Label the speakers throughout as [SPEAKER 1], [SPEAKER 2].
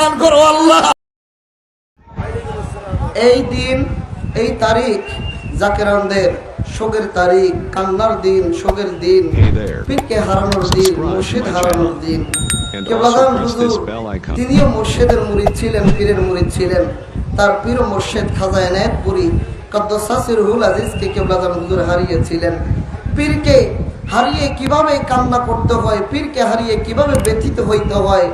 [SPEAKER 1] দান করো আল্লাহ। এই দিন এই তারিখ জাকেরানদের শোকের তারিখ কান্নার দিন শোকের দিন পীরকে হারানোর দিন মুর্শিদ হারানোর দিন. তিনিও মুর্শিদের মুরিদ ছিলেন পীরের মুরিদ ছিলেন। তার পীর মুর্শিদ খাজা এনায়তপুরি কদ্দসাসির হুল আজিজকে কেবলাদান হুজুর হারিয়েছিলেন। পীরকে হারিয়ে কীভাবে কান্না করতে হয় পীরকে হারিয়ে কীভাবে ব্যথিত হইতে হয়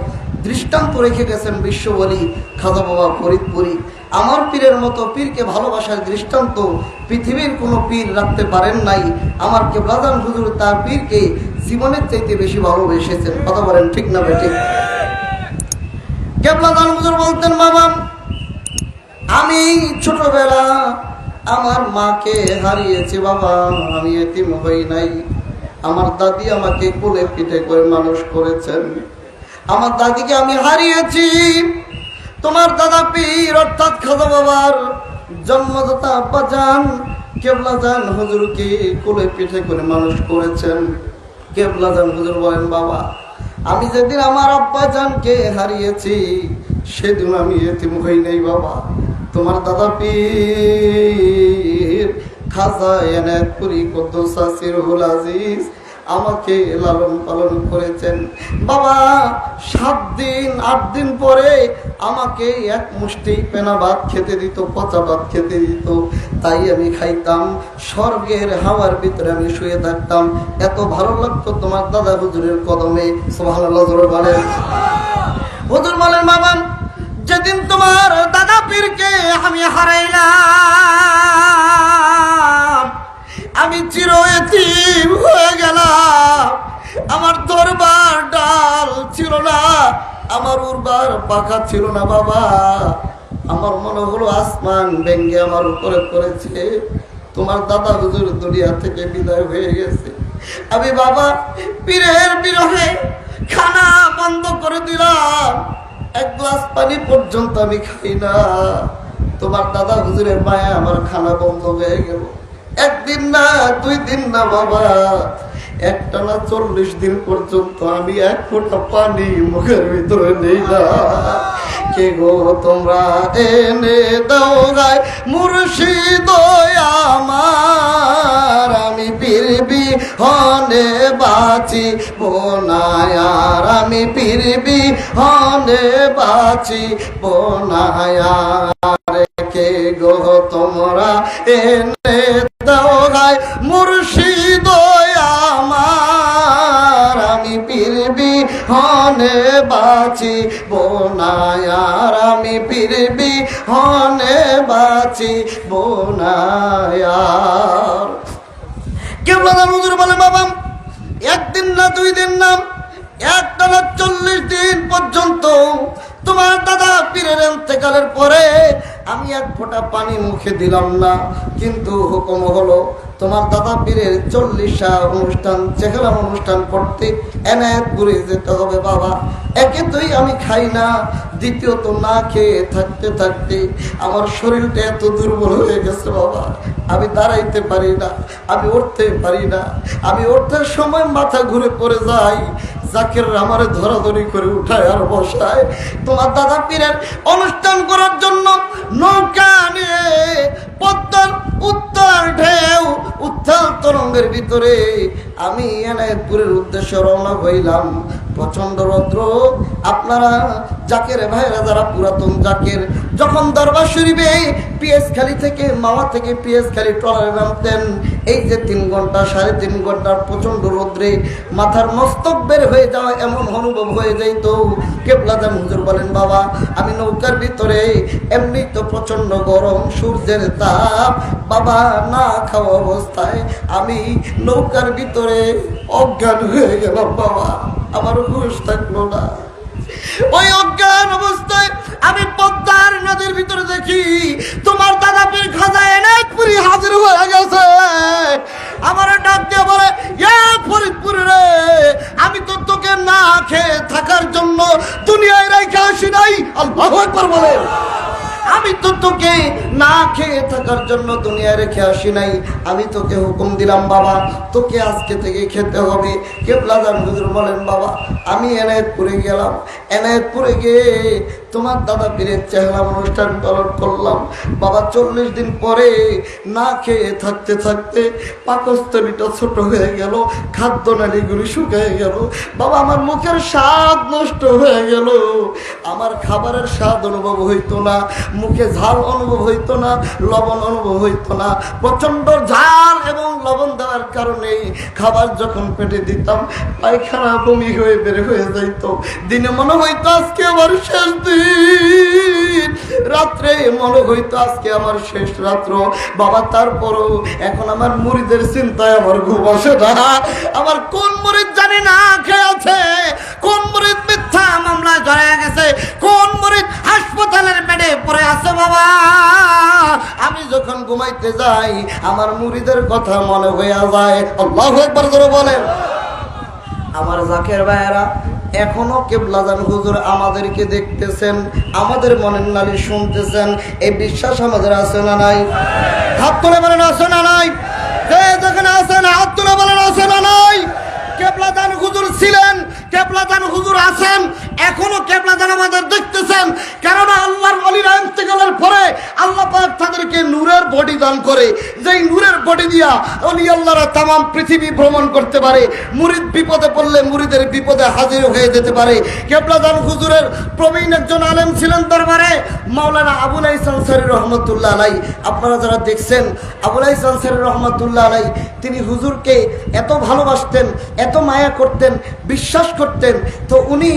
[SPEAKER 1] দৃষ্টান্ত রেখে গেছেন বিশ্ববলী খাজা বাবা ফরিদপুরি আমার পীরের মতো পীরকে ভালোবাসার দৃষ্টান্ত পৃথিবীর কোনো পীর রাখতে পারেন নাই। আমার কেবলাদান হুজুর তার পীরকে জীবনের চাইতে বেশি ভালোবেসেছেন। কথা বলেন ঠিক না বেঠিক? কেবলাদান হুজুর বলতেন, বাবা, আমি ছোটবেলা আমার মাকে হারিয়েছি, বাবা, আমি এতিম হই নাই। আমার দাদি আমাকে কোলে পিঠে করে মানুষ করেছেন। আমার দাদিকে আমি হারিয়েছি। তোমার দাদা পীর, অর্থাৎ খাজা বাবার জন্মদাতা আব্বা যান কেবলা যান হুজুরকে কোলে পিঠে করে মানুষ করেছেন? কেবলা যান হুজুর বলেন, বাবা, আমি যেদিন আমার আব্বা জানকে হারিয়েছি, সেদিন আমি এতিম হই নাই, বাবা। তোমার দাদা পীর, খাজা এনায়তপুরি কদ্দুসাসির হুল আজিজ আমাকে লালন পালন করেছেন। বাবা, সাত দিন, আট দিন পরে আমাকে এক মুষ্টি পেনা ভাত খেতে দিত, পচা ভাত খেতে দিত। তাই আমি খাইতাম, স্বর্গের হাওয়ার ভিতরে আমি শুয়ে থাকতাম। এত ভালো লাগতো তোমার দাদা হুজুরের কদমে। সোহানাল্লাহ বলেন। হুজুর বলেন, বাবা, যেদিন তোমার দাদা পীরকে আমি হারাইলাম আমার উর্বার পাখা ছিল না বাবা। আমার মনে হলো আসমান ব্যঙ্গে আমার উপরে পড়েছে। তোমার দাদা হুজুর দুনিয়া থেকে বিদায় হয়ে গেছে। আমি বাবা, পীরের বিরহে খানা বন্ধ করে দিলাম। এক গ্লাস পানি পর্যন্ত আমি খাই না। তোমার দাদা হুজুরের মায়া আমার খানা বন্ধ হয়ে গেল। একদিন না, দুই দিন না বাবা। একটা না চল্লিশ দিন পর্যন্ত আমি এক ফোঁটা পানি মুখের ভিতরে নেই না কে গো তোমরা এনে দাও গায় মুর্শিদ আমার। আমি পীরবি হনে বাঁচি বোনায়ার আমি পীরবি হনে বাঁচি বোনায়ার কে গো তোমরা এনে দাও পীরবি হনে বাঁচি বোনায়ার আমি পীরবি হনে বাঁচি বোনায়ার কেবলা হুজুর বলে, বাবা, একদিন না দুই দিন না, একটা না চল্লিশ দিন পর্যন্ত তোমার দাদা পীরের এতেকালের পরে আমি এক ফোঁটা পানি মুখে দিলাম না। কিন্তু হুকুম হলো তোমার দাদা পীরের চল্লিশা অনুষ্ঠান চেহারা অনুষ্ঠান করতে এনায়তপুরে যেতে হবে বাবা। একে তুই আমি খাই না, দ্বিতীয়ত না খেয়ে থাকতে থাকতে আমার শরীরটা এত দুর্বল হয়ে গেছে বাবা। আমি দাঁড়াইতে পারি না, আমি উঠতে পারি না, আমি উঠতে সময় মাথা ঘুরে পড়ে যাই। জাকের আমার ধরাধরি করে উঠায় আর বসায়। তোমার দাদা পীরের অনুষ্ঠান করার জন্য নৌকা নিয়ে পদ্মার উত্তর ঢেউ উত্তাল তরঙ্গের ভিতরে আমি এনায়তপুরের উদ্দেশ্যে রওনা হইলাম। প্রচণ্ড রৌদ্র, আপনারা জাকের ভাইরা যারা পুরাতন জাকের, যখন দরবার শরীফে পিএস খালি থেকে মামা থেকে পিএস খালি ট্রলারে নামতেন, এই যে তিন ঘণ্টা, সাড়ে তিন ঘণ্টার প্রচণ্ড রৌদ্রে মাথার মস্তক বের হয়ে যাওয়া এমন অনুভব হয়ে যাইত। কেবলাদান হুজুর বলেন, বাবা, আমি নৌকার ভিতরে এমনি তো প্রচণ্ড গরম, সূর্যের তাপ। বাবা, না খাওয়া অবস্থায় আমি নৌকার ভিতরে অজ্ঞান হয়ে গেলাম, বাবা। আমার হুশ থাকল না। ওই অজ্ঞান অবস্থায় আমি পদ্মার নদীর ভিতরে দেখি, তোমার দাদা পীর খাজা এনায়তপুরি হাজির হয়ে গেছে। আমার ডাক দিয়ে বলে ইয়া ফরিদপুর রে, আমি তো তোকে না খেয়ে থাকার জন্য দুনিয়ায় রেখে আসি নাই। আল্লাহ একবার বলে। আমি তো তোকে না খেয়ে থাকার জন্য দুনিয়া রেখে আসি নাই। আমি তোকে হুকুম দিলাম বাবা, তোকে আজকে থেকে খেতে হবে। কেবলাদান হুজুর বলেন বাবা আমি এনায়তপুরে গেলাম। এনায়তপুরে গিয়ে তোমার দাদা পীরের চেহারা অনুষ্ঠান পালন করলাম। বাবা চল্লিশ দিন পরে না খেয়ে থাকতে থাকতে পাকস্থলীটা ছোট হয়ে গেল, খাদ্য নালীগুলি শুকিয়ে গেল। বাবা, আমার মুখের স্বাদ নষ্ট হয়ে গেল। আমার খাবারের স্বাদ অনুভব হইতো না, মুখে ঝাল অনুভব হইতো না, লবণ অনুভব হইতো না। প্রচণ্ড ঝাল এবং লবণ দেওয়ার কারণে খাবার যখন পেটে দিতাম, পায়খানা বমি হয়ে বের হয়ে যাইতো দিনে মনে হইতো আজকে আমার শেষ দিন। রাত্রে মনে হইতো আজকে আমার শেষ রাত্র। বাবা, তারপরও এখন আমার মুড়িদের চিন্তায় আমার ঘুম আসে না। আমার কোন মুড়িদ জানি না খেয়ে আছে। কোন মুড়িদ মিথ্যা মামলায় জড়ায় গেছে। কোন মুড়িদ হাসপাতালের বেডে পড়ে আছে বাবা। আমি যখন ঘুমাইতে যাই, আমার মুড়িদের কথা মনে হইয়া যায়। আল্লাহ একবার ধরে বলেন। আমার জাকের ভাইয়েরা, এখনও কেবলাজান হুজুর আমাদেরকে দেখতেছেন, আমাদের মনের নালি শুনতেছেন, এই বিশ্বাস আমাদের আছে না নাই? হাত তুলে বলেন আছে না নাই? যেখানে আছেন, হাত তুলে বলেন আছে না নাই? কেবলাদান হুজুর ছিলেন কেবলাদান হুজুর আছেন এখনও কেবলাদান আমাদের দেখতেছেন, কেননা আল্লাহর অলিরা ইন্তেকালের পরে আল্লাহ পাক তাদেরকে নূরের বডি দান করে। যেই নূরের বডি দিয়া অলি আল্লাহরা তাম পৃথিবী ভ্রমণ করতে পারে। মুরিদ বিপদে পড়লে মুরিদের বিপদে হাজির হয়ে যেতে পারে। কেবলাদান হুজুরের প্রবীণ একজন আলেম ছিলেন দরবারে, মাওলানা আবুল আইসান সারি রহমতুল্লাহ আলাই। আপনারা যারা দেখছেন, আবুল আইসান সারি রহমতুল্লাহ আলাই, তিনি হুজুরকে এত ভালোবাসতেন, এত মায়া করতেন, বিশ্বাস করতেন, তো উনি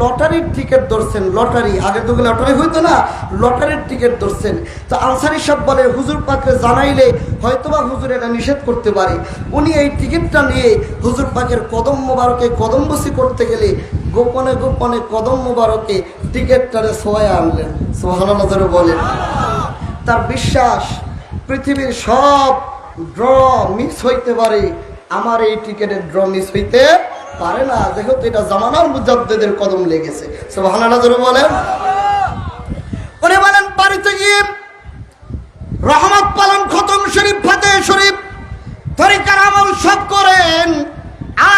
[SPEAKER 1] লটারির টিকিট ধরছেন, লটারি। আগে তো লটারি হইতো না, লটারির টিকিট ধরছেন। তো আনসারি সাহেব বলে, হুজুর পাকে জানাইলে হয়তোবা হুজুর এটা নিষেধ করতে পারে। উনি এই টিকিটটা নিয়ে হুজুর পাকের কদম মোবারকে কদম বসি করতে গেলে গোপনে গোপনে কদম মোবারকে টিকিটটারে সোয়ায় আনলেন। সোহানা বলেন। তার বিশ্বাস, পৃথিবীর সব ড্র মিস হইতে পারে। আমার এই টিকিটের ড্র মিস হইতে পারে না। যেহেতু এটা জামানার মুজাদ্দেদের কদম লেগেছে। সোহানা নজর বলেন। উনি বলেন, বাড়িতে গিয়ে রহমত পালন, খতম শরীফ ফাতে শরীফ, তরিকার আমল সব করেন।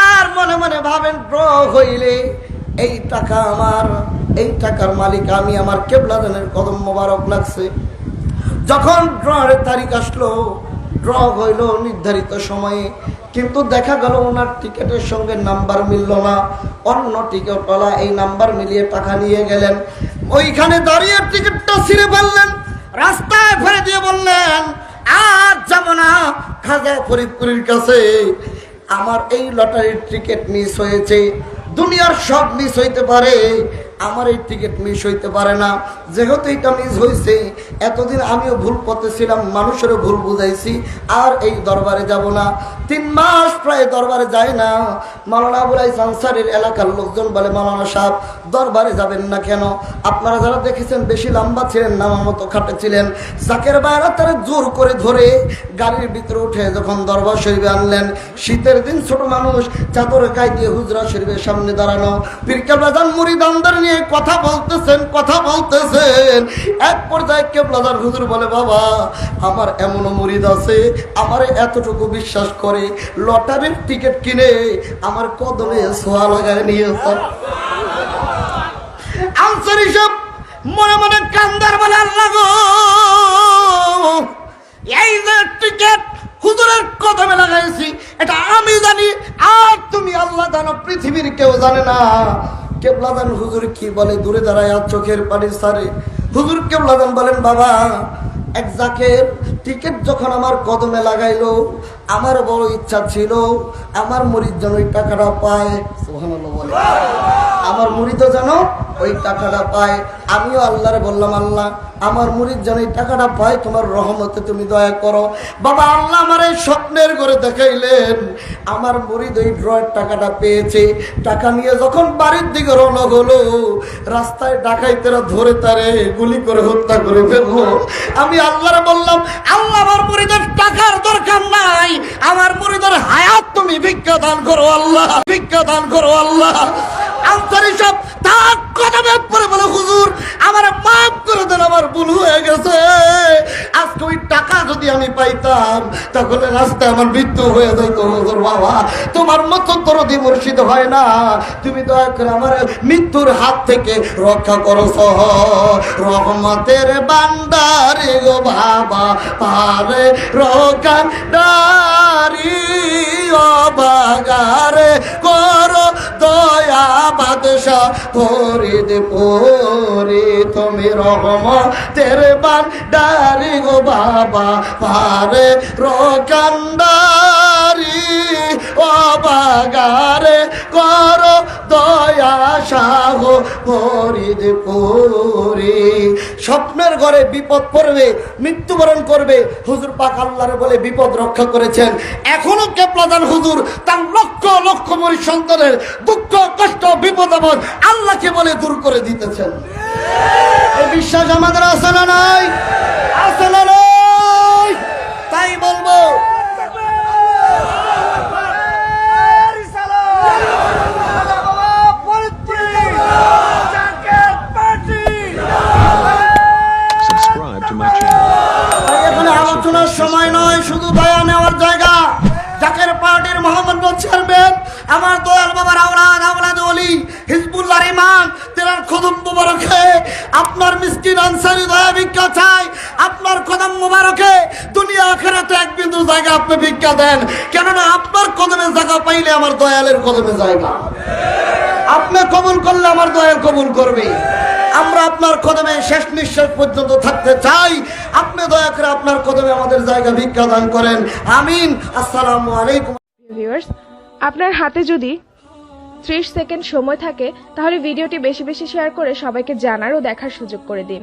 [SPEAKER 1] আর মনে মনে ভাবেন ড্র হইলে এই টাকা আমার, এই টাকার মালিক আমি, আমার কেবলাদানের কদম মোবারক লাগছে। যখন ড্রের তারিখ আসলো, ড্র হইল নির্ধারিত সময়ে। কিন্তু দেখা গেল ওনার টিকেটের সঙ্গে নাম্বার মিলল না। অন্য টিকেটওয়ালা এই নাম্বার মিলিয়ে টাকা নিয়ে গেলেন। ওইখানে দাঁড়িয়ে টিকিটটা ছিঁড়ে ফেললেন। রাস্তায় ফেলে দিয়ে বললেন, আর যাব না, খাজা ফরিদপুরের কাছে। আমার এই লটারির টিকিট মিস হয়েছে। দুনিয়ার সব মিস হইতে পারে। আমার এই টিকিট মিস হইতে পারে না। যেহেতু এটা মিস হয়েছে এতদিন আমিও ভুল পথে ছিলাম মানুষেরও ভুল বুঝাইছি, আর এই দরবারে যাব না। তিন মাস প্রায় দরবারে যায় না। মালানা বুলাই সাংসারের এলাকার লোকজন বলে মালানা সাহেব, দরবারে যাবেন না কেন? আপনারা যারা দেখেছেন, বেশি লম্বা ছিলেন না, আমার মতো খাটে ছিলেন। জাকের বাইরা তারা জোর করে ধরে গাড়ির ভিতরে উঠে যখন দরবার শরীফে আনলেন, শীতের দিন ছোট মানুষ চাদর গায়ে দিয়ে হুজরা শরীফের সামনে দাঁড়ানো। পিরকাল বাজান মুড়ি দামদার নিয়ে কথা বলতেছেন কথা বলতেছেন। এক পর্যায়ে কেবলাদার হুজুর বলে, বাবা, আমার এমনও মুরিদ আছে, আমার এতটুকু বিশ্বাস করে, লটারির টিকিট কিনে আমার কদমে সোয়া লাগায় নিয়েছে আনসার হিসাব, মনে মনে কান্দার বলে, আল্লাহ গো, এই যে টিকিট হুজুরের কদমে লাগাইছি, এটা আমি জানি, আর তুমি আল্লাহ জানো, পৃথিবীর কেউ জানে না। কেবলাদান হুজুর কি বলে, দূরে দাঁড়ায় চোখের পানি সারে হুজুর কেবলাদান বলেন, বাবা, এক জাকের টিকিট যখন আমার কদমে লাগাইলো, আমার বড় ইচ্ছা ছিল, আমার মরিদ যেন ওই টাকাটা পায়। আমার তো যেন ওই টাকাটা পায়। আমিও আল্লাহরে বললাম, আল্লাহ, আমার মুড়ির যেন এই টাকাটা পায়, তোমার রহমতে তুমি দয়া করো। বাবা, আল্লাহ আমার এই স্বপ্নের করে দেখাইলেন, আমার মুড়িদ ওই ড্রয়ের টাকাটা পেয়েছে। টাকা নিয়ে যখন বাড়ির দিকে রওনা হলো, রাস্তায় ডাকাইতেরা ধরে তারে গুলি করে হত্যা করে ফেলব আমি আল্লাহরে বললাম, আল্লাহ, আমার মুড়িদের টাকার দরকার নাই। আমার মুড়িদের হায়াত তুমি ভিক্ষা দান করো, আল্লাহ, ভিক্ষা দান করো, আল্লাহ। আনসারি সব তার আমি পাইতাম, তাহলে রাস্তায় আমার মৃত্যু হয়ে যাইত, হজুর বাবা। তোমার মতো দরদি মুর্শিদ হয় না। তুমি দয়া করে আমার মৃত্যুর হাত থেকে রক্ষা করো সহ রহমতের বান্দারে গো বাবা, পারে রোকান্দারি ফরিদ পরি তুমি বান ডারি গো বাবা পারে রোকান্দারি ও বাগারে করো দয়া। শাহ ফরিদ পুরি স্বপ্নের ঘরে বিপদ পড়বে মৃত্যুবরণ করবে। হুজুর পাক আল্লাহরে বলে বিপদ রক্ষা করেছেন। এখনও কে প্রধান হুজুর তার লক্ষ লক্ষ মরি সন্তানের দুঃখ কষ্ট বিপদ আপদ আল্লাহকে বলে দূর করে দিতেছেন। এই বিশ্বাস আমাদের না নাই? না নাই? তাই বলব আনসারি দয়া ভিক্ষা চাই। আপনার কদম মুবারকে দুনিয়া আখেরাতে এক বিন্দু জায়গা আপনি ভিক্ষা দেন। কেননা আপনার কদমে জায়গা পাইলে আমার দয়ালের কদমে জায়গা। আপনি কবুল করলে আমার দয়াল কবুল করবে। আমরা আপনার কদমে শেষ নিঃশ্বাস পর্যন্ত থাকতে চাই। আপনি দয়া করে আপনার কদমে আমাদের জায়গা ভিক্ষা দান করেন। আমিন। আসসালামু আলাইকুম।
[SPEAKER 2] ভিউয়ার্স আপনার হাতে যদি ত্রিশ সেকেন্ড সময় থাকে, তাহলে ভিডিওটি বেশি বেশি শেয়ার করে সবাইকে জানার ও দেখার সুযোগ করে দিন।